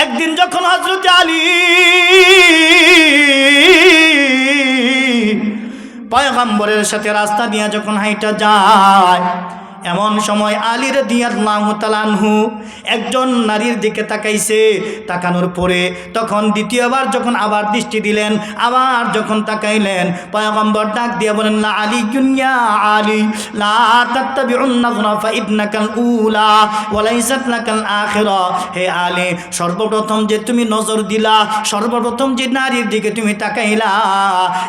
একদিন যখন হজরত আলী পয়গাম্বরের সাথে রাস্তা দিয়ে যখন হাইটা যায় এমন সময় আলীর দিয়ার তালানহু একজন নারীর দিকে তাকাইছে। তাকানোর পরে তখন দ্বিতীয়বার যখন আবার দৃষ্টি দিলেন, আবার যখন তাকাইলেন, পয়গম্বর ডাক দিয়ে বলেন, লা আলী গুনিয়া আলী হে আলী, সর্বপ্রথম যে তুমি নজর দিলা, সর্বপ্রথম যে নারীর দিকে তুমি তাকাইলা,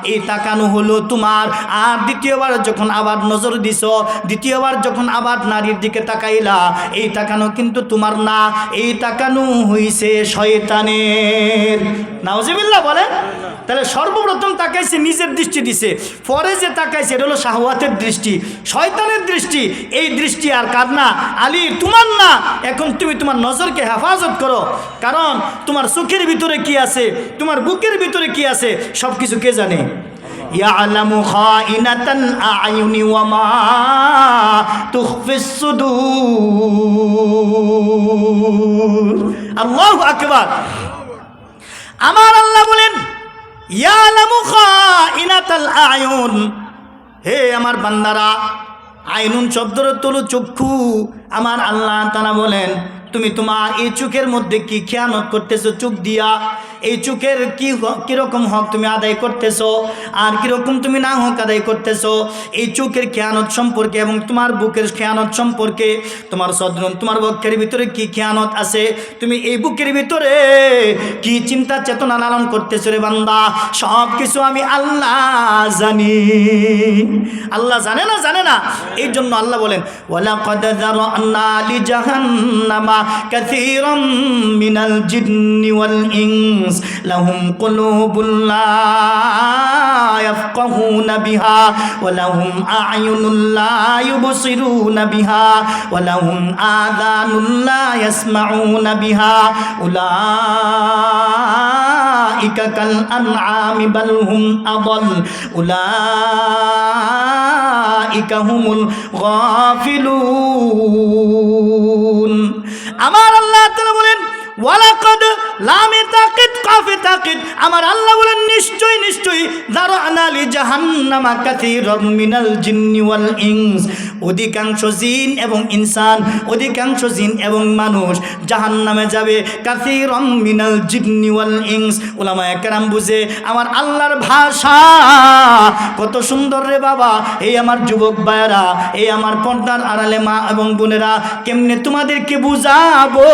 এই তাকানো হলো তোমার। আর দ্বিতীয়বার যখন আবার নজর দিছ, দ্বিতীয়বার যখন আবার নারীর দিকে তাকাইলা, এই তাকানো কিন্তু তোমার না, এই তাকানো হইছে শয়তানের। নাওজিবিল্লাহ বলেন। তাহলে সর্বপ্রথম তাকাইছে, নিজের দৃষ্টি দিছে। পরে যে তাকাইছে, এটা হলো শাহওয়াতের দৃষ্টি, শয়তানের দৃষ্টি। এই দৃষ্টি আর কার না? আলী, তোমার না? এখন তুমি তোমার নজরকে হেফাজত করো। কারণ তোমার চোখের ভিতরে কি আছে? তোমার বুকের ভিতরে কি আছে? সব কিছু কে জানে? ইয়ালামু খাইনাতান আয়ুনি ওয়া মা তুখফিস সুদূর। আল্লাহু আকবার। আমার আল্লাহ বলেন, ইয়ালামু খাইনাতাল আয়ুন হে আমার বান্দারা, আইনুন শব্দর তলু চক্ষু। আমার আল্লাহ তারা বলেন, তুমি তোমার এই চোখের মধ্যে কি খেয়ানত করতেছো? চোখ দিয়া এই চোখের কি কীরকম হক তুমি আদায় করতেছো? আর কীরকম তুমি না হক আদায় করতেছো? এই চোখের খেয়ানত সম্পর্কে এবং তোমার বুকের খেয়ানত সম্পর্কে, তোমার সদরন তোমার বক্ষের ভিতরে কি খেয়ানত আছে? তুমি এই বুকের ভিতরে কি চিন্তা চেতনা লালন করতেছো রে বান্দা? সব কিছু আমি আল্লাহ জানি। আল্লাহ জানে না জানে না। এই জন্য আল্লাহ বলেন, ওয়ালাকাদ যারানা লিজাহান্নামা কাসীরাম মিনাল জিন্নি ওয়াল ইনস। লাহুম কুলুবুন লা ইয়াফকাহুনা বিহা ওয়া লাহুম আ'য়ুনুন লা ইউবসিরুনা বিহা ওয়া লাহুম আযানুন লা ইয়াসমাউনা বিহা, উলাইকা কাল আনআমি বাল হুম আদল, উলাইকা হুমুল গাফিলুন। আমার আল্লাহ তাআলা বলেন ওয়ালাকাদ লামে তাকিদ, কাফে তাকিদ। আমার আল্লাহ বলেন নিশ্চয় নিশ্চয়ই দারানা লি জাহান্নামা কাসীরাম মিনাল জিন্নি ইনস। অধিকাংশ জিন এবং ইনসান, অধিকাংশ জিন এবং মানুষ জাহান্নামে যাবে, কাসীরাম মিনাল জিন্নি ওয়াল ইনস। উলামা একরাম বুঝে, আমার আল্লাহর ভাষা কত সুন্দর রে বাবা। এই আমার যুবক বায়রা এই আমার পর্দার আড়ালে মা এবং বোনেরা, কেমনে তোমাদেরকে বুঝাবো?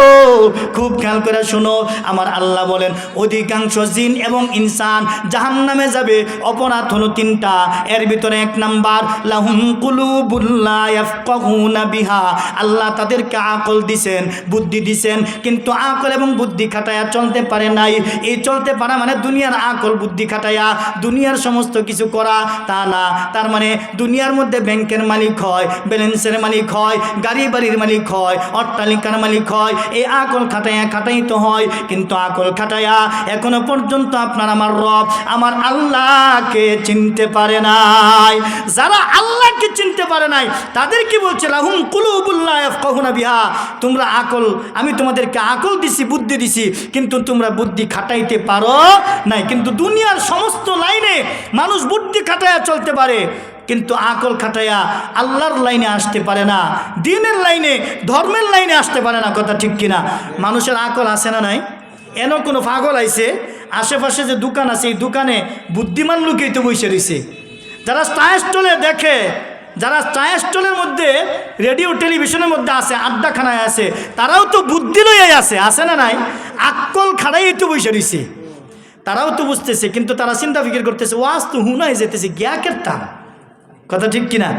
খুব খেয়াল করে শোনো, আমার আল্লাহ বলেন, অধিকাংশ জিন এবং ইনসান জাহান নামে যাবে, অপরাধ হলো তিনটা। এর ভিতরে এক নাম্বার, লাহুম কুলুবুল্লাহ ইয়াফকাহুনা বিহা। আল্লাহ তাদেরকে আকল দিছেন, বুদ্ধি দিছেন, কিন্তু আকল এবং বুদ্ধি খাটায়া চলতে পারে নাই। এই চলতে পারা মানে দুনিয়ার আকল, বুদ্ধি খাটায়া, দুনিয়ার সমস্ত কিছু করা, তা না। তার মানে দুনিয়ার মধ্যে ব্যাংকের মালিক হয়, ব্যালেন্সের মালিক হয়, গাড়ি বাড়ির মালিক হয়, অট্টালিকার মালিক হয়, এই আকল খাটাইয়া খাটাই তো হয়, কিন্তু আকল খাটাইয়া এখনও পর্যন্ত আপনার আমার রব, আমার আল্লাহকে চিনতে পারে নাই। যারা আল্লাহকে চিনতে পারে নাই, তাদের কি বলছে? লাহুম কুলুবুল্লাহ কহুনা বিহা। তোমরা আকল, আমি তোমাদেরকে আকল দিছি, বুদ্ধি দিছি, কিন্তু তোমরা বুদ্ধি খাটাইতে পারো নাই। কিন্তু দুনিয়ার সমস্ত লাইনে মানুষ বুদ্ধি খাটাইয়া চলতে পারে। কিন্তু আকল খাটাইয়া আল্লাহর লাইনে আসতে পারে না, দিনের লাইনে, ধর্মের লাইনে আসতে পারে না, কথা ঠিক কিনা? মানুষের আকল আসে না নাই? এন কোনো পাগল আইছে? আশেপাশে যে দোকান আছে, এই দোকানে বুদ্ধিমান লোকেই তো বসে রয়েছে যারা চায়ের স্টলে দেখে, যারা চায়ের স্টলের মধ্যে রেডিও, টেলিভিশনের মধ্যে আছে, আড্ডাখানায় আছে, তারাও তো বুদ্ধি লইয়াই আছে আছে না নাই? আকল খাড়াই তো বসে রয়েছে তারাও তো বুঝতেছে, কিন্তু তারা চিন্তা ফিকির করতেছে, ওয়াজ তো হুনাই যেতেছে গিয়া কেরতাম কথা ঠিক কিনা?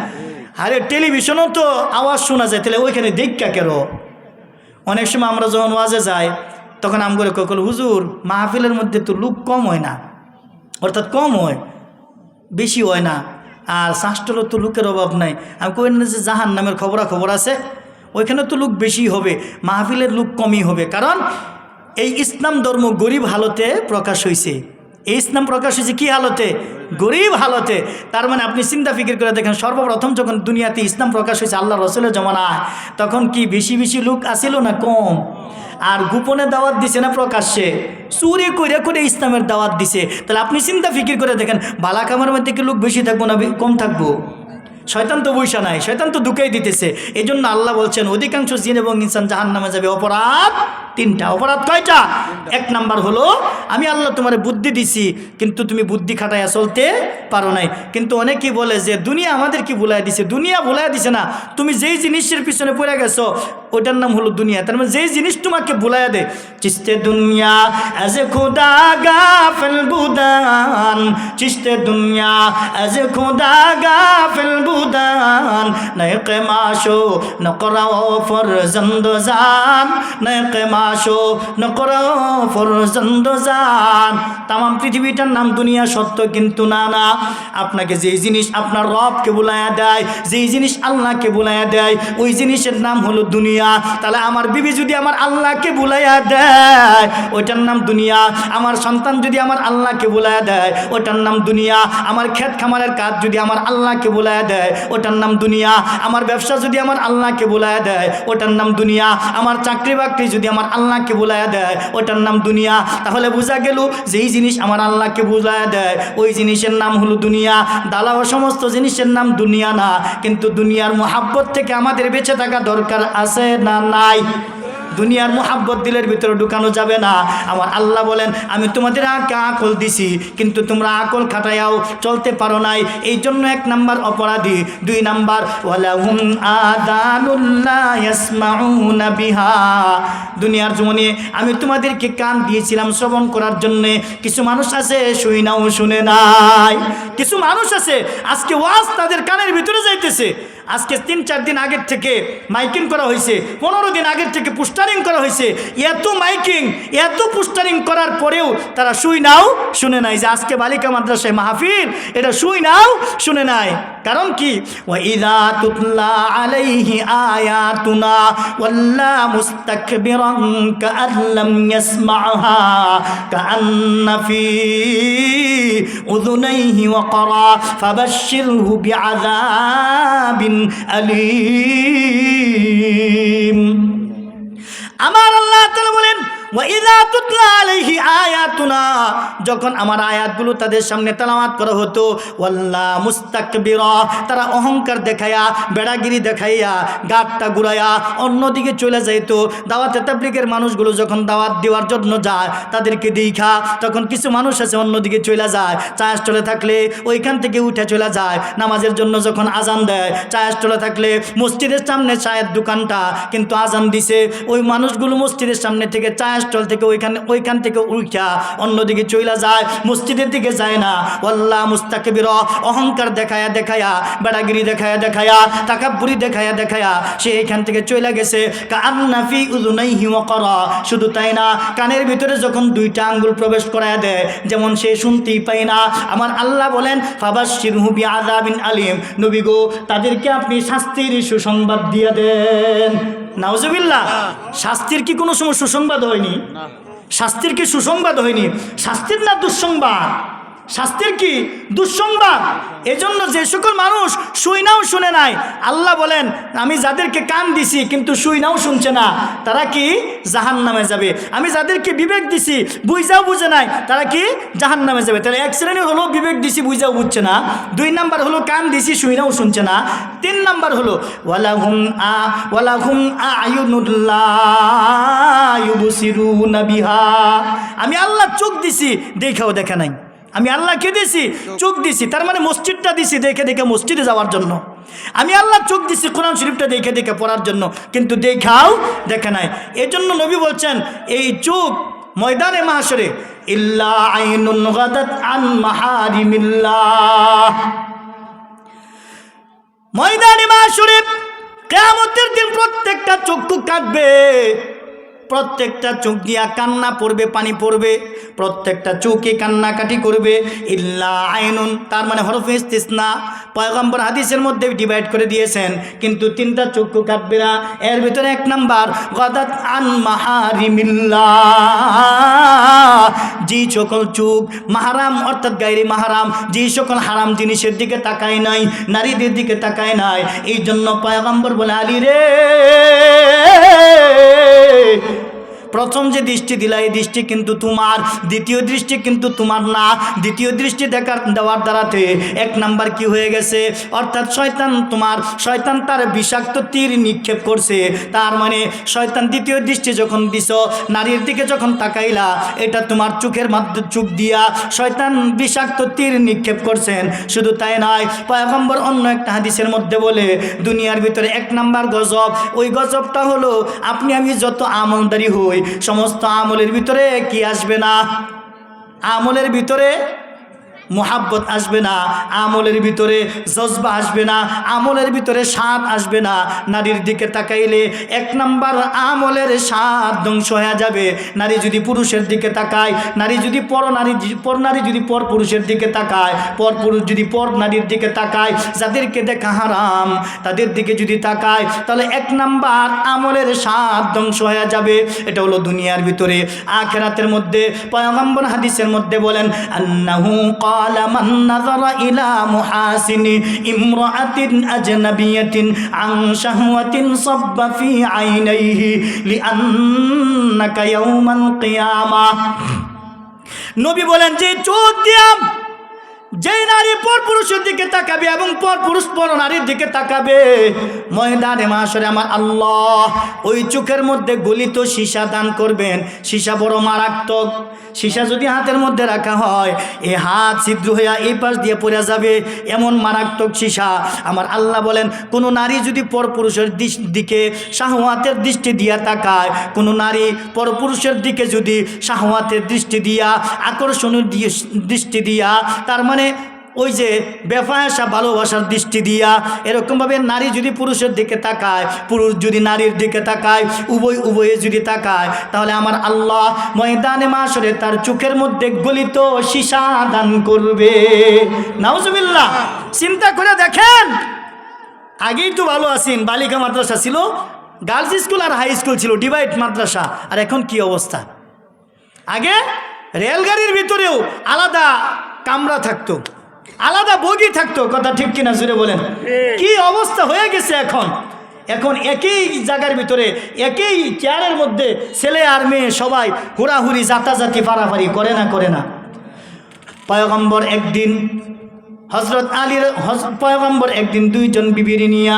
আরে টেলিভিশনও তো আওয়াজ শোনা যায়, তাহলে ওইখানে দেখা কেন অনেক সময় আমরা যখন ওয়াজে যাই, তখন আম করে কখন হুজুর, মাহফিলের মধ্যে তো লুক কম হয় না। অর্থাৎ কম হয়, বেশি হয় না। আর শাস্ত্রেরও তো লোকের অভাব নাই। আমি কই না যে জাহান নামের খবরা খবর আছে? ওইখানে তো লোক বেশি হবে, মাহফিলের লোক কমই হবে। কারণ এই ইসলাম ধর্ম গরিব হালতে প্রকাশ হয়েছে এই ইসলাম প্রকাশ হয়েছে কী হালতে? গরিব হালতে। তার মানে আপনি চিন্তা ফিকির করে দেখেন, সর্বপ্রথম যখন দুনিয়াতে ইসলাম প্রকাশ হয়েছে আল্লাহ রসুলের জমানায়, তখন কি বেশি বেশি লোক আসিল না কম? আর গোপনে দাওয়াত দিছে না প্রকাশ্যে? চুরি করে করে ইসলামের দাওয়াত দিছে। তাহলে আপনি চিন্তা ফিকির করে দেখেন, বালাকামার মধ্যে কি লোক বেশি থাকব না কম থাকব? শয়তান তো বৈশা নাই, শয়তান তো দুঃখাই দিতেছে। এই জন্য আল্লাহ বলছেন, অধিকাংশ জিন এবং ইনসান জাহান নামে যাবে। অপরাধ তিনটা, অপরাধ কয়টা? এক নাম্বার হলো, আমি আল্লাহ তোমার বুদ্ধি দিছি, কিন্তু তুমি বুদ্ধি খাটাইয়া চলতে পারো নাই। কিন্তু অনেকেই বলে যে, দুনিয়া আমাদের কি ভুলাই দিছে? দুনিয়া ভুলাই দিছে না। তুমি যেই জিনিসের পিছনে পড়ে গেছো ওটার নাম হলো দুনিয়া। তার মানে যেই জিনিস তোমাকে ভুলাইয়া দে চিস্তে দুনিয়া এজ এ খুদা গাফেল বুদান, চিস্তে দুনিয়া এজ এ খুদা গাফেল বুদান নয় মাসো নকরাও ফরজন্দ জান নয় মাসো নকরাও ফরজন্দ জান। তাম পৃথিবীটার নাম দুনিয়া সত্য কিন্তু না না। আপনাকে যেই জিনিস আপনার রবকে বুলাইয়া দেয়, যেই জিনিস আল্লাহকে বুলাইয়া দেয়, ওই জিনিসের নাম হলো দুনিয়া। তাহলে আমার বিবি যদি আমার আল্লাহকে বুলাইয়া দেয়, ওইটার নাম দুনিয়া। আমার সন্তান যদি আমার আল্লাহকে বুলাইয়া দেয় ওটার নাম দুনিয়া। আমার ক্ষেত খামারের কাজ যদি আমার আল্লাহকে বুলাইয়া দেয় ওটার নাম দুনিয়া। আমার ব্যবসা যদি আমার আল্লাহকে বুলাইয়া দেয় ওটার নাম দুনিয়া। আমার চাকরি বাকরি যদি আমার আল্লাহকে বুলাইয়া দেয় ওটার নাম দুনিয়া। তাহলে বোঝা গেল যেই জিনিস আমার আল্লাহকে বুলাইয়া দেয়, ওই জিনিসের নাম হলো দুনিয়া। দালাও সমস্ত জিনিসের নাম দুনিয়া না, কিন্তু দুনিয়ার মোহাব্বত থেকে আমাদের বেঁচে থাকা দরকার আছে। না নাই? দুনিয়ার মোহাব্বত দিলের ভিতরে ঢুকানো যাবে না। আমার আল্লাহ বলেন, আমি তোমাদের আঁকে আকল দিছি, কিন্তু তোমরা আকল খাটাইয়াও চলতে পারো নাই। এই জন্য এক নাম্বার অপরাধী। দুই নাম্বার বিহা। দুনিয়ার জীবনে আমি তোমাদেরকে কান দিয়েছিলাম শ্রবণ করার জন্যে। কিছু মানুষ আছে, শুই নাও, শুনে নাই। কিছু মানুষ আছে, আজকে ওয়াজ তাদের কানের ভিতরে যাইতেছে। আজকে তিন, চার দিন আগের থেকে মাইকিং করা হয়েছে, পনেরো দিন আগের থেকে পোস্টারিং করা হয়েছে। এত মাইকিং, এত পোস্টারিং করার পরেও তারা শুই নাও, শুনে নাই যে আজকে বালিকা মাদ্রাসায় মাহফিল, এটা শুই নাও, শুনে নাই। কারণ কি? ওয়াইদা তুতলা আলাইহি আয়াতুনা ওয়াল্লা মুস্তাকবিরান কাআল্লাম ইয়াসমা'হা কাআন্না ফি উযুনাইহি ওয়াকরা ফাবাশশিরহু বিআযাবিন আলীম। আমার আল্লাহ তাআলা বলেন যখন আমার আয়াতগুলো তাদের সামনে তেলাওয়াত করা হতো, ওয়াল্লা মুস্তাকবিরা, তারা অহংকার দেখায়া বেড়াগিরি দেখাইয়া, গাটটা ঘুরাইয়া অন্যদিকে চলে যাইতো। দাওয়াতে তাবলিগের মানুষগুলো যখন দাওয়াত দেওয়ার জন্য যায়, তাদেরকে দেখা, তখন কিছু মানুষ আছে অন্যদিকে চলে যায় চায়াস চলে থাকলে ওইখান থেকে উঠে চলে যায়। নামাজের জন্য যখন আজান দেয় চায়াস চলে থাকলে মসজিদের সামনে চায়ের দোকানটা কিন্তু আজান দিছে। ওই মানুষগুলো মসজিদের সামনে থেকে চায়ের স্টল থেকে ওইখানে, ওইখান থেকে উঠা অন্যদিকে চইলা যায়, মসজিদের দিকে যায় না। ওয়াল্লাহ মুস্তাকবির, অহংকার দেখায়া দেখায়া, বেড়াগিরি দেখায়া দেখায়া, তাকাব্বুরি দেখায়া দেখায়া সে এখান থেকে চইলা গেছে। কান্নাফি উদুনাই হিমকর শুধু তাই না, কানের ভিতরে যখন দুইটা আঙ্গুল প্রবেশ করায় দেয়, যেমন সে শুনতেই পাই না। আমার আল্লাহ বলেন ফাবাস শিরহুবি আদাবিন আলিম। নবী গো, তাদেরকে আপনি শাস্তির সুসংবাদ দিয়ে দেন। নাউজুবিল্লাহ শাস্তির কি কোনো সময় সুসংবাদ হয়নি? শাস্তির কি সুসংবাদ হয়নি? শাস্তির না দুঃসংবাদ? শাস্তির কি? দুঃসংবাদ। এজন্য যে সকল মানুষ শুই নাও শুনে নাই, আল্লাহ বলেন, আমি যাদেরকে কান দিছি কিন্তু শুই নাও শুনছে না, তারা কি জাহান নামে যাবে? আমি যাদেরকে বিবেক দিছি, বুঝাও বুঝে নাই, তারা কি জাহান নামে যাবে? তাহলে এক শ্রেণি হলো বিবেক দিছি, বুঝাও বুঝছে না। দুই নাম্বার হলো কান দিছি, শুই নাও শুনছে না। তিন নাম্বার হলো, ওয়ালাহুম আ, ওয়ালাহুম বিহা। আমি আল্লাহ চোখ দিছি, দেখাও দেখা নাই। আমি আল্লাহকে দিছি, চোখ দিছি, তার মানে মসজিদটা দিছি দেখে দেখে মসজিদে যাওয়ার জন্য। আমি আল্লাহ চোখ দিছি কোরআন শরীফটা দেখে দেখে পড়ার জন্য, কিন্তু দেখাও দেখে নাই। এজন্য জন্য নবী বলছেন, এই চোখ ময়দানে মাহাসরে ময়দানে মাহাসরে কেয়ামতের দিন প্রত্যেকটা চক্ষু কাটবে প্রত্যেকটা চোখ দিয়া কান্না পড়বে, পানি পড়বে, প্রত্যেকটা চোখে কান্নাকাটি করবে, ইল্লা আইনুন, তার মানে হরফ ইস্তিসনা। পয়গম্বর হাদিসের মধ্যে ডিভাইড করে দিয়েছেন, কিন্তু তিনটা চক্ষু কাটবে না এর ভিতরে এক নাম্বার, গদাত আন মাহারিমিল্লাহ। যে সকল চোখ মাহারাম অর্থাৎ গাইরি মাহারাম যেই সকল হারাম জিনিসের দিকে তাকায় নাই, নারীদের দিকে তাকায় নাই এই জন্য পয়গম্বর বলে, আলী রে! প্রথম যে দৃষ্টি দিলা, এই দৃষ্টি কিন্তু তোমার, দ্বিতীয় দৃষ্টি কিন্তু তোমার না। দ্বিতীয় দৃষ্টি দেখার, দেওয়ার দ্বারাতে এক নাম্বার কি হয়ে গেছে? অর্থাৎ শয়তান তোমার, শয়তান তার বিষাক্ত তীর নিক্ষেপ করছে। তার মানে শয়তান দ্বিতীয় দৃষ্টি যখন দিছ, নারীর দিকে যখন তাকাইলা, এটা তোমার চোখের মাধ্যমে চোখ দিয়া শয়তান বিষাক্ত তীর নিক্ষেপ করছেন। শুধু তাই নয়, পয়গম্বর অন্য একটা হাদিসের মধ্যে বলে, দুনিয়ার ভিতরে এক নাম্বার গজব, ওই গজবটা হলো, আপনি আমি যত আমলদারি হই সমস্ত আমলের ভিতরে কি আসবে না? আমলের ভিতরে মোহাব্বত আসবে না, আমলের ভিতরে জজবা আসবে না, আমলের ভিতরে স্বাদ আসবে না। নারীর দিকে তাকাইলে এক নাম্বার আমলের স্বাদ ধ্বংস হয়ে যাবে। নারী যদি পুরুষের দিকে তাকায়, নারী যদি পর নারী পর নারী যদি পর পুরুষের দিকে তাকায়, পর পুরুষ যদি পর নারীর দিকে তাকায়, যাদেরকে দেখা হারাম, তাদের দিকে যদি তাকায়, তাহলে এক নাম্বার আমলের স্বাদ ধ্বংস হয়ে যাবে। এটা হলো দুনিয়ার ভিতরে। আখেরাতের মধ্যে, পয়গম্বর হাদিসের মধ্যে বলেন, আন্নাহু قال من نظر إلى محاسن امرأة أجنبية عن شهوة صب في عينيه لأنك يوم القيامة নবী বলেন যে চোখ দিয়াম যেই নারী পর পুরুষের দিকে তাকাবে এবং পর পুরুষ পর নারীর দিকে তাকাবে, ময়দানে মাসরে আমার আল্লাহ ওই চোখের মধ্যে গলিত সীসা দান করবেন। সীসা বড় মারাত্মক। সীসা যদি হাতের মধ্যে রাখা হয়, এ হাত ছিদ্র হইয়া এই পাশ দিয়ে পড়ে যাবে। এমন মারাত্মক সীসা। আমার আল্লাহ বলেন, কোনো নারী যদি পর পুরুষের দিকে শাহওয়াতের দৃষ্টি দিয়া তাকায়, কোনো নারী পর পুরুষের দিকে যদি শাহওয়াতের দৃষ্টি দিয়া, আকর্ষণের দৃষ্টি দিয়া, তার মানে ওই যে বেফায়াসা ভালোবাসার দৃষ্টি দিয়া এরকমভাবে নারী যদি পুরুষের দিকে তাকায়, পুরুষ যদি নারীর দিকে তাকায়, উভয় উভয়ে যদি তাকায়, তাহলে আমার আল্লাহ ময়দানে মাসরে তার চোখের মধ্যে গলিত সীসা দান করবে। নাউজুবিল্লাহ, চিন্তা করে দেখেন। আগেই তো ভালো আছেন, বালিকা মাদ্রাসা ছিল, গার্লস স্কুল আর হাই স্কুল ছিল, ডিভাইড মাদ্রাসা, আর এখন কি অবস্থা? আগে রেলগাড়ির ভিতরেও আলাদা কামরা থাকতো আলাদা বগি থাকতো কথা ঠিক কিনা জুড়ে বলেন। কি অবস্থা হয়ে গেছে এখন? এখন একই জায়গার ভিতরে একই চেয়ারের মধ্যে ছেলে আর মেয়ে সবাই হুড়াহুড়ি জাতাজাতি ফারাফারি করে না করে না। পয়গম্বর একদিন হজরত আলীর হজ- পয়গম্বর একদিন দুইজন বিবির নিয়ে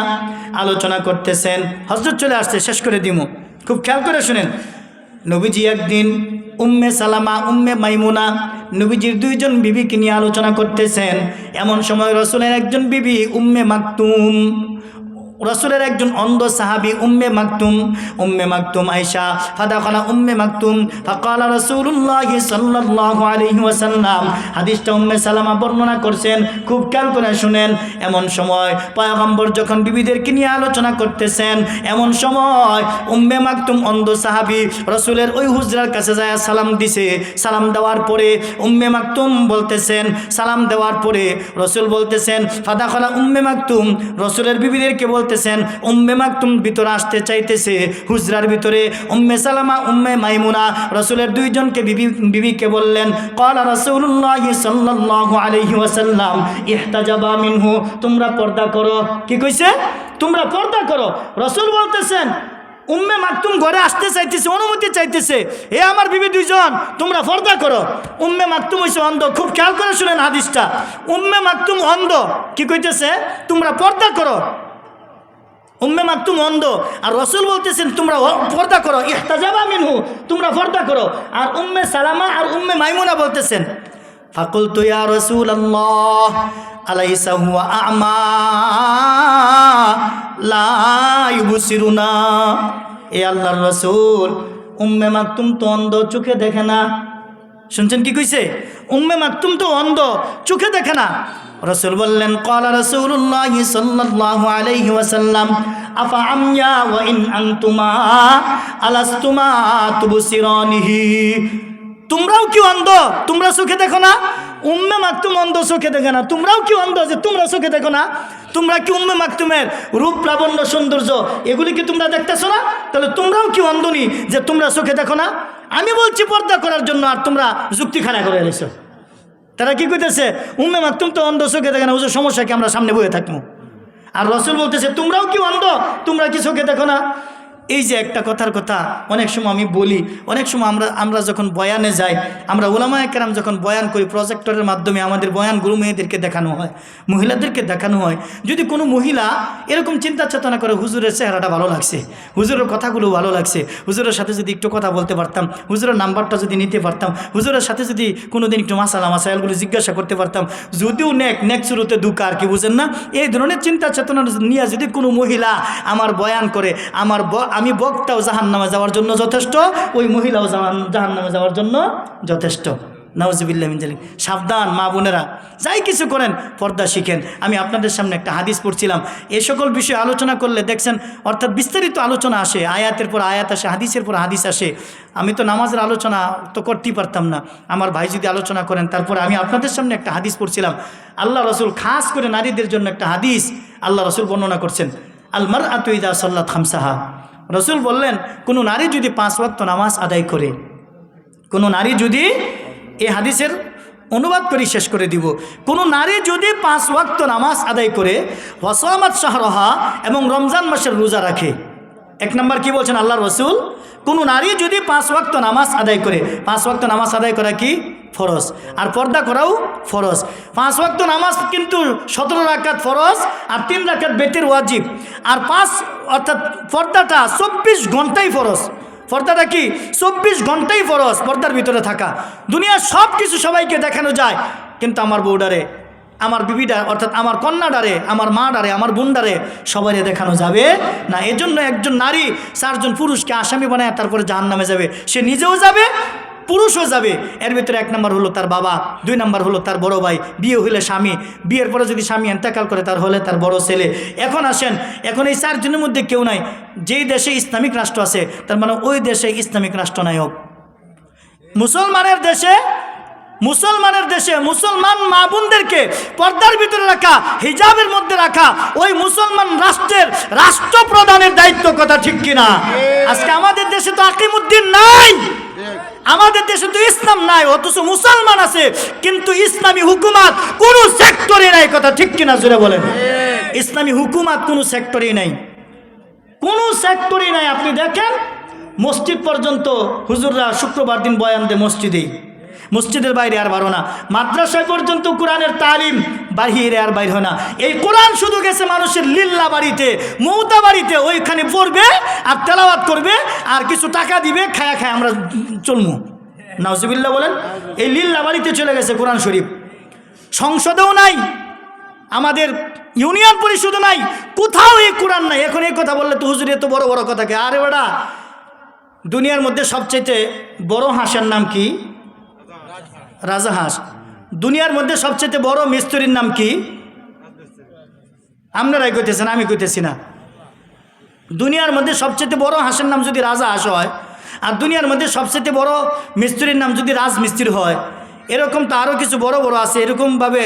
আলোচনা করতেছেন। হজরত চলে আসছে শেষ করে দিমু। খুব খেয়াল করে শুনেন। নবীজি একদিন উম্মে সালামা, উম্মে মাইমুনা নবীজির দুইজন বিবিকে নিয়ে আলোচনা করতেছেন। এমন সময় রসুলের একজন বিবি, উম্মে মাকতুম রসুলের একজন অন্ধ সাহাবি, উম্মে মাকতুম উম্মে মাকতুম আয়সা ফাদাখানা উম্মে মাকতুম, ফাকালা রাসূলুল্লাহি সাল্লাল্লাহু আলাইহি ওয়াসাল্লাম। হাদিসটা উম্মে সালামা বর্ণনা করছেন, খুব খেয়াল করে শুনেন। এমন সময় পয়গম্বর যখন বিবিদেরকে নিয়ে আলোচনা করতেছেন, এমন সময় উম্মে মাকতুম অন্ধ সাহাবি রসুলের ওই হুজরার কাছে যায়, সালাম দিছে। সালাম দেওয়ার পরে উম্মে মাকতুম বলতেছেন, সালাম দেওয়ার পরে রসুল বলতেছেন ফাদাখালা উম্মে মাকতুম, রসুলের বিবিদেরকে বলতেছেন উম্মে মাকতুম ভিতরে আসতে চাইতেছে। হুজরার ভিতরে উম্মে সালামা, উম্মে মাইমুনা রসুলের দুইজনকে বিবি, বিবিকে বললেন কলা রসুল্লাহ সাল্লাল্লাহু আলাইহি ওয়াসাল্লাম, ইহতাজাবা মিনহু, তোমরা পর্দা করো। কি কইছে? তোমরা পর্দা করো। রসুল বলতেছেন, উম্মে মাকতুম ঘরে আসতে চাইতেছে, অনুমতি চাইতেছে। এ আমার বিবি দুইজন, তোমরা পর্দা করো। উম্মে মাকতুম হইছে অন্ধ। খুব খেয়াল করে শুনেন হাদিসটা। উম্মে মাকতুম অন্ধ। কি কইতেছে? তোমরা পর্দা করো। উম্মে মাকতুম অন্ধ। আর রসুল বলতেছেন, তোমরা পর্দা করো, ইহতাজাবা মিনহু, তোমরা পর্দা করো। আর উম্মে সালামা আর উম্মে মাইমুনা বলতেছেন, ফাকুলতু ইয়া রাসূলুল্লাহ, আলাইসা হুয়া আমা, লা ইউবসিরুনা। এ আল্লাহর রাসূল, উম্মে মাকতুম তো অন্ধ, চোখে দেখে না। শুনছেন কি কইছে? উম্মে মাকতুম তো অন্ধ, চোখে দেখে না। রসুল বললেন, কলা রসুল্লাহ সাল্লাল্লাহু আলাইহি ওয়াসাল্লাম, আফা আময়া তোমরাও কি অন্ধ? তোমরা চোখে দেখো না? উম্মে মাকতুম অন্ধ চোখে দেখে না। তোমরাও কি অন্ধ যে তোমরা চোখে দেখো না? তোমরা কি উম্মে মাকতুমের রূপ লাবণ্য সৌন্দর্য, এগুলি কি তোমরা দেখতেছো না? তাহলে তোমরাও কি অন্ধনি যে তোমরা চোখে দেখো না? আমি বলছি পর্দা করার জন্য আর তোমরা যুক্তি খাড়া করে এনেছো। তারা কি করতেছে উম্মে মাকতুম তো অন্ধ চোখে দেখে না, হুজুর, সমস্যা কি? আমরা সামনে বয়ে থাকব। আর রসুল বলতেছে, তোমরাও কি অন্ধ? তোমরা কি চোখে দেখো না? এই যে একটা কথার কথা, অনেক সময় আমি বলি, অনেক সময় আমরা আমরা যখন বয়ানে যাই, আমরা ওলামা একরাম যখন বয়ান করি প্রজেক্টরের মাধ্যমে আমাদের বয়ান গুরু মেয়েদেরকে দেখানো হয়, মহিলাদেরকে দেখানো হয়। যদি কোনো মহিলা এরকম চিন্তা চেতনা করে, হুজুরের চেহারাটা ভালো লাগছে, হুজুরের কথাগুলো ভালো লাগছে, হুজুরের সাথে যদি একটু কথা বলতে পারতাম, হুজুরের নাম্বারটা যদি নিতে পারতাম, হুজুরের সাথে যদি কোনো দিন একটু মাসালা মাসাইলগুলো জিজ্ঞাসা করতে পারতাম, যদিও নেক নেক শুরুতে দুকা আর কি বুঝেন না, এই ধরনের চিন্তা চেতনা নিয়ে যদি কোনো মহিলা আমার বয়ান করে, আমার আমি বক্তাও জাহান নামে যাওয়ার জন্য যথেষ্ট, ওই মহিলাও জাহান নামে যাওয়ার জন্য যথেষ্ট। নওয়াজিবিল্লাহ মিনজালি সাবধান, মা বোনেরা। যাই কিছু করেন, পর্দা শিখেন। আমি আপনাদের সামনে একটা হাদিস পড়ছিলাম। এ সকল বিষয়ে আলোচনা করলে দেখছেন, অর্থাৎ বিস্তারিত আলোচনা আসে। আয়াতের পর আয়াত আসে, হাদিসের পর হাদিস আসে। আমি তো নামাজের আলোচনা তো করতেই পারতাম না। আমার ভাই যদি আলোচনা করেন, তারপর আমি আপনাদের সামনে একটা হাদিস পড়ছিলাম। আল্লাহ রসুল, খাস করে নারীদের জন্য একটা হাদিস আল্লাহ রসুল বর্ণনা করছেন। আলমার আতুইদা সাল্লাত খামসাহা। রসুল বললেন, কোনো নারী যদি পাঁচ ওয়াক্ত নামাজ আদায় করে, কোনো নারী যদি এই হাদিসের অনুবাদ করে শেষ করে দিব, কোনো নারী যদি পাঁচ ওয়াক্ত নামাজ আদায় করে, ওয়াসামাত শাহরহা এবং রমজান মাসের রোজা রাখে। এক নম্বর কি বলছেন আল্লাহ রসুল? কোনো নারী যদি পাঁচ ওয়াক্ত নামাজ আদায় করে, পাঁচ ওয়াক্ত নামাজ আদায় করা কি? ফরজ। আর পর্দা করাও ফরজ। পাঁচ ওয়াক্ত নামাজ কিন্তু সতেরো রাকাত ফরজ আর তিন রাকাত বেতের ওয়াজিব। আর পাঁচ, অর্থাৎ পর্দাটা চব্বিশ ঘন্টাই ফরজ। পর্দাটা কি? চব্বিশ ঘন্টাই ফরজ পর্দার ভিতরে থাকা। দুনিয়ার সব কিছু সবাইকে দেখানো যায়। কিন্তু আমার বউডারে আমার বিবিডা অর্থাৎ আমার কন্যাডারে আমার মা ডারে, আমার বোনডারে সবাই দেখানো যাবে না। এজন্য একজন নারী, চারজন পুরুষকে আসামি বানায় তারপরে জাহান নামে যাবে। সে নিজেও যাবে পুরুষও যাবে। এর ভিতরে এক নম্বর হলো তার বাবা, দুই নম্বর হলো তার বড় ভাই, বিয়ে হইলে স্বামী। বিয়ের পরে যদি স্বামী এন্তেকাল করে, তার হলে তার বড় ছেলে। এখন আসেন, এখন এই চারজনের মধ্যে কেউ নাই। যেই দেশে ইসলামিক রাষ্ট্র আছে, তার মানে ওই দেশে ইসলামিক রাষ্ট্র নায়ক মুসলমানের দেশে মুসলমানের দেশে মুসলমান মা বোনদেরকে পর্দার ভিতরে রাখা হিজাবের মধ্যে রাখা ওই মুসলমান রাষ্ট্রের রাষ্ট্রপ্রধানের দায়িত্ব কথা ঠিক কিনা? আজকে আমাদের দেশে তো আকিমুদ্দিন নাই। আমাদের দেশে তো ইসলাম নাই অথচ মুসলমান আছে কিন্তু ইসলামী হুকুমাত কোন সেক্টরে নাই কথা ঠিক কিনা জুড়ে বলেন। ইসলামী হুকুমাত কোন সেক্টরে নাই। কোন সেক্টরে নাই আপনি দেখেন মসজিদ পর্যন্ত হুজুররা শুক্রবার দিন বয়ান দেয় মসজিদেই মসজিদের বাইরে আর বারো না। মাদ্রাসায় পর্যন্ত কোরআনের তালিম বাহিরে আর বাইর না। এই কোরআন শুধু গেছে মানুষের লিল্লা বাড়িতে, মৌতা বাড়িতে, ওইখানে পড়বে আর তেলাওয়াত করবে, আর কিছু টাকা দিবে, খায়া খায় আমরা চলমু। নাউজিবিল্লা বলেন, এই লিল্লা বাড়িতে চলে গেছে কোরআন শরীফ। সংসদেও নাই, আমাদের ইউনিয়ন পরিষদ নাই, কোথাও এই কোরআন নাই। এখন এই কথা বললে তো হুজুর এত বড় বড় কথা কে? আরে বেটা, দুনিয়ার মধ্যে সবচেয়ে বড় হাঁসের নাম কি? রাজাহাঁস। দুনিয়ার মধ্যে সবচেয়ে বড় মিস্ত্রির নাম কি? আপনারাই কইতেছেন, আমি কইতেছি না। দুনিয়ার মধ্যে সবচেয়ে বড় হাঁসের নাম যদি রাজা হাঁস হয়, আর দুনিয়ার মধ্যে সবচেয়ে বড় মিস্ত্রির নাম যদি রাজমিস্ত্রি হয়, এরকম তো আরও কিছু বড় বড় আছে, এরকমভাবে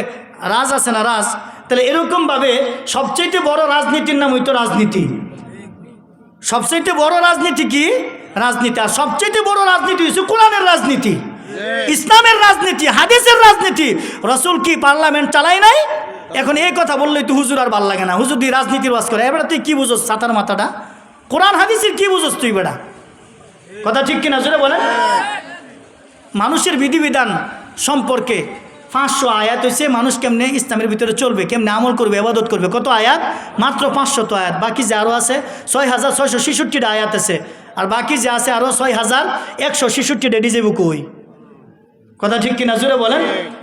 রাজ আছে না রাজ? তাহলে এরকমভাবে সবচেয়ে বড় রাজনীতির নাম হইতো রাজনীতি। সবচেয়ে বড় রাজনীতি কি? রাজনীতি। আর সবচেয়ে বড় রাজনীতি হচ্ছে কোরআনের রাজনীতি। ইসলামের রাজনীতি, হাদিসের রাজনীতি। রসুল কি পার্লামেন্ট চালাই নাই? এখন এই কথা বললেই তো হুজুর আর ভালো লাগে না। হুজুর দিয়ে রাজনীতির বাস করে। এবার তুই কি বুঝোস সাতার মাথাটা? কোরআন, হাদিসের কি বুঝোস তুই বেড়া কথা ঠিক কিনা জোরে বলেন? মানুষের বিধিবিধান সম্পর্কে পাঁচশো আয়াত হয়েছে মানুষ কেমনে ইসলামের ভিতরে চলবে, কেমনে আমল করবে আবাদত করবে। কত আয়াত? মাত্র পাঁচশত আয়াত। বাকি যে আরও আছে, ছয় হাজার ছয়শো ছেষট্টিটা আয়াত আছে। আর বাকি যে আছে আরও ছয় হাজার একশো ছেষট্টিটা ডিজে বুকুই কথা ঠিক কিনা? জুড়ে বলেন।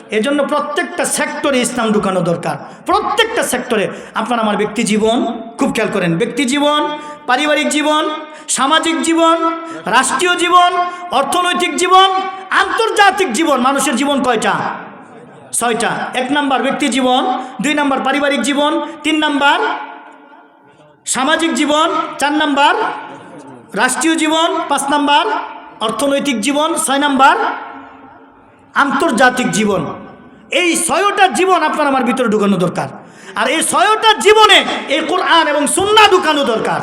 এজন্য প্রত্যেকটা সেক্টরে ইসলাম ঢুকানো দরকার। প্রত্যেকটা সেক্টরে আপনার আমার ব্যক্তি জীবন খুব খেয়াল করেন। ব্যক্তি জীবন, পারিবারিক জীবন, সামাজিক জীবন, রাষ্ট্রীয় জীবন, অর্থনৈতিক জীবন, আন্তর্জাতিক জীবন, মানুষের জীবন কয়টা? ছয়টা। এক নাম্বার ব্যক্তি জীবন, দুই নাম্বার পারিবারিক জীবন, তিন নাম্বার সামাজিক জীবন, চার নাম্বার রাষ্ট্রীয় জীবন, পাঁচ নাম্বার অর্থনৈতিক জীবন, ছয় নাম্বার আন্তর্জাতিক জীবন। এই ছয়টা জীবন আপনার আমার ভিতরে ঢুকানো দরকার। আর এই ছয়টা জীবনে এই কোরআন এবং সুন্না ঢুকানো দরকার।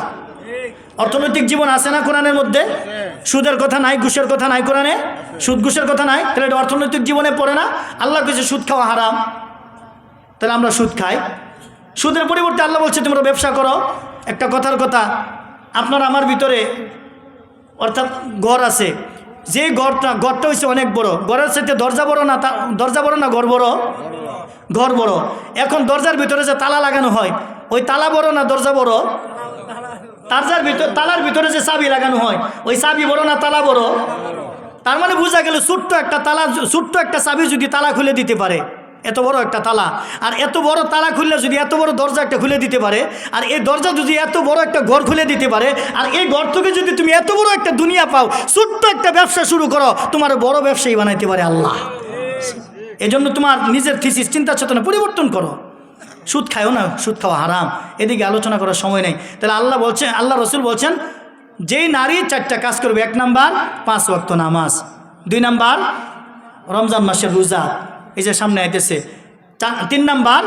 অর্থনৈতিক জীবন আছে না কোরআনের মধ্যে? সুদের কথা নাই, ঘুষের কথা নাই কোরআনে? সুদ, ঘুষের কথা নাই? তাহলে এটা অর্থনৈতিক জীবনে পড়ে না? আল্লাহ কিছু সুদ খাওয়া হারাম। তাহলে আমরা সুদ খাই। সুদের পরিবর্তে আল্লাহ বলছে, তোমরা ব্যবসা করো। একটা কথার কথা, আপনার আমার ভিতরে অর্থাৎ ঘর আছে। যে ঘরটা ঘরটা হয়েছে অনেক বড়। ঘরের সাথে দরজা বড় না দরজা বড় না ঘর বড়? ঘর বড়। এখন দরজার ভিতরে যে তালা লাগানো হয়, ওই তালা বড় না দরজা বড়? তারজার ভিতর তালার ভিতরে যে চাবি লাগানো হয়, ওই চাবি বড় না তালা বড়? তার মানে বোঝা গেল ছোট্ট একটা তালা ছোট্ট একটা চাবি যদি তালা খুলে দিতে পারে। এত বড় একটা তালা। আর এত বড় তালা খুললে যদি এত বড় দরজা একটা খুলে দিতে পারে, আর এই দরজা যদি এত বড় একটা ঘর খুলে দিতে পারে, আর এই ঘর থেকে যদি তুমি এত বড় একটা দুনিয়া পাও, ছোট্ট একটা ব্যবসা শুরু করো, তোমার বড় ব্যবসায়ী বানাইতে পারে আল্লাহ। এজন্য তোমার নিজের থিসিস চিন্তা চেতনা পরিবর্তন করো। সুদ খায়ও না, সুদ খাওয়া হারাম। এদিকে আলোচনা করার সময় নেই। তাহলে আল্লাহ বলছেন, আল্লাহ রসুল বলছেন, যেই নারী চারটা কাজ করবে, এক নাম্বার পাঁচ ওয়াক্ত নামাজ, দুই নাম্বার রমজান মাসের রোজা এই যে সামনে আইতেছে। তিন নাম্বার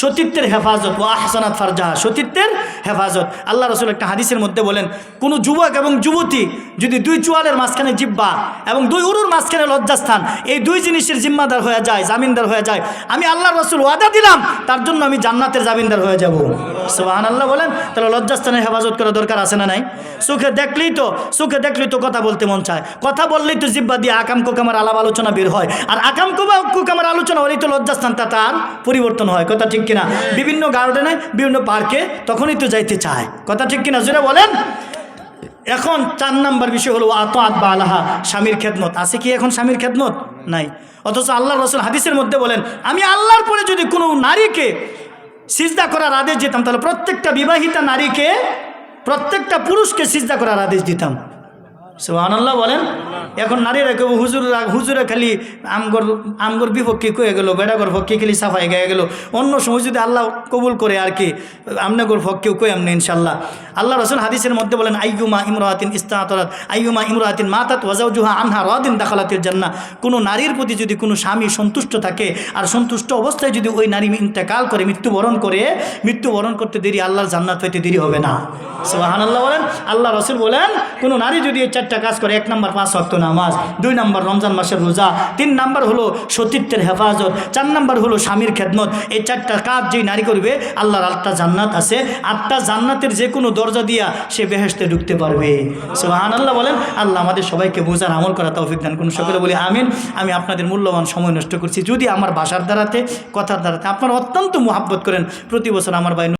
সতীত্বের হেফাজত ও আহসানাত ফারজাহা, সতীত্বের হেফাজত। আল্লাহ রসুল একটা হাদিসের মধ্যে বলেন, কোনো যুবক এবং যুবতী যদি দুই চুয়ালের মাঝখানে জিব্বা এবং দুই উরুর মাঝখানে লজ্জাস্থান, এই দুই জিনিসের জিম্মাদার হয়ে যায়, জামিনদার হয়ে যায়। আমি আল্লাহ রসুল ওয়াদা দিলাম, তার জন্য আমি জান্নাতের জামিনদার হয়ে যাব। সোহান আল্লাহ বলেন, তাহলে লজ্জাস্থানের হেফাজত করা দরকার আছে না নাই? সুখে দেখলেই তো, সুখে দেখলেই তো কথা বলতে মন চায়। কথা বললেই তো জিব্বা দিয়ে আকাম কোকামার আলাপ আলোচনা বের হয়। আর আকাম কোকামার আলোচনা হলেই তো লজ্জাস্থানটা তার পরিবর্তন হয়। কথা ঠিক কিনা? বিভিন্ন গার্ডেনে, বিভিন্ন পার্কে তখনই তো যাইতে চায়। কথা ঠিক কিনা? জুড়ে বলেন। এখন চার নাম্বার বিষয় হলো আত আতবা আলাহা, স্বামীর খেদমত। আছে কি এখন স্বামীর খেদমত? নাই। অথচ আল্লাহ রসুল হাদিসের মধ্যে বলেন, আমি আল্লাহর পরে যদি কোনো নারীকে সিজদা করার আদেশ দিতাম, তাহলে প্রত্যেকটা বিবাহিতা নারীকে, প্রত্যেকটা পুরুষকে সিজদা করার আদেশ দিতাম। সোহানাল্লাহ বলেন, এখন নারীরা কেউ হুজুর হুজুরে খালি আমগর আমগর বিপক্ষে কয়ে গেল, বেড়াগর পক্ষে খালি সাফাই গেয়ে গেল। অন্য সময় যদি আল্লাহ কবুল করে আর কি, আমনাগর পক্ষেও কই আমনে ইনশাল্লাহ আল্লাহ রসুল হাদিসের মধ্যে বলেন, আইয়ুমা ইমরাতিন ইস্তাতরাত, আইয়ুমা ইমরাতিন মাতাত ওয়াজাউজুহা আনহা রাদিন দাখালাতির জান্না কোনো নারীর প্রতি যদি কোনো স্বামী সন্তুষ্ট থাকে, আর সন্তুষ্ট অবস্থায় যদি ওই নারী ইন্তেকাল করে, মৃত্যুবরণ করে, মৃত্যুবরণ করতে দেরি, আল্লাহর জান্নাত হইতে দেরি হবে না। সোহান আল্লাহ বলেন, আল্লাহ রসুল বলেন, কোনো নারী যদি চারটা কাজ করে, এক নম্বর পাঁচ ওয়াক্ত নামাজ, দুই নম্বর রমজান মাসের রোজা, তিন নম্বর হলো সতীত্বের হেফাজত, চার নম্বর হলো স্বামীর খেদমত। এই চারটা কাজ যেই নারী করবে, আল্লাহর আটটা জান্নাত আছে। আটটা জান্নাতের যে কোনো দরজা দিয়া সে বেহেস্তে ঢুকতে পারবে। সোহান আল্লাহ বলেন, আল্লাহ আমাদের সবাইকে বোঝার আমল করা তৌফিক দান কোন সকলে বলি আমিন। আমি আপনাদের মূল্যবান সময় নষ্ট করছি। যদি আমার ভাষার দ্বারাতে, কথার দ্বারাতে আপনারা অত্যন্ত মোহাব্বত করেন, প্রতি বছর আমার ভাই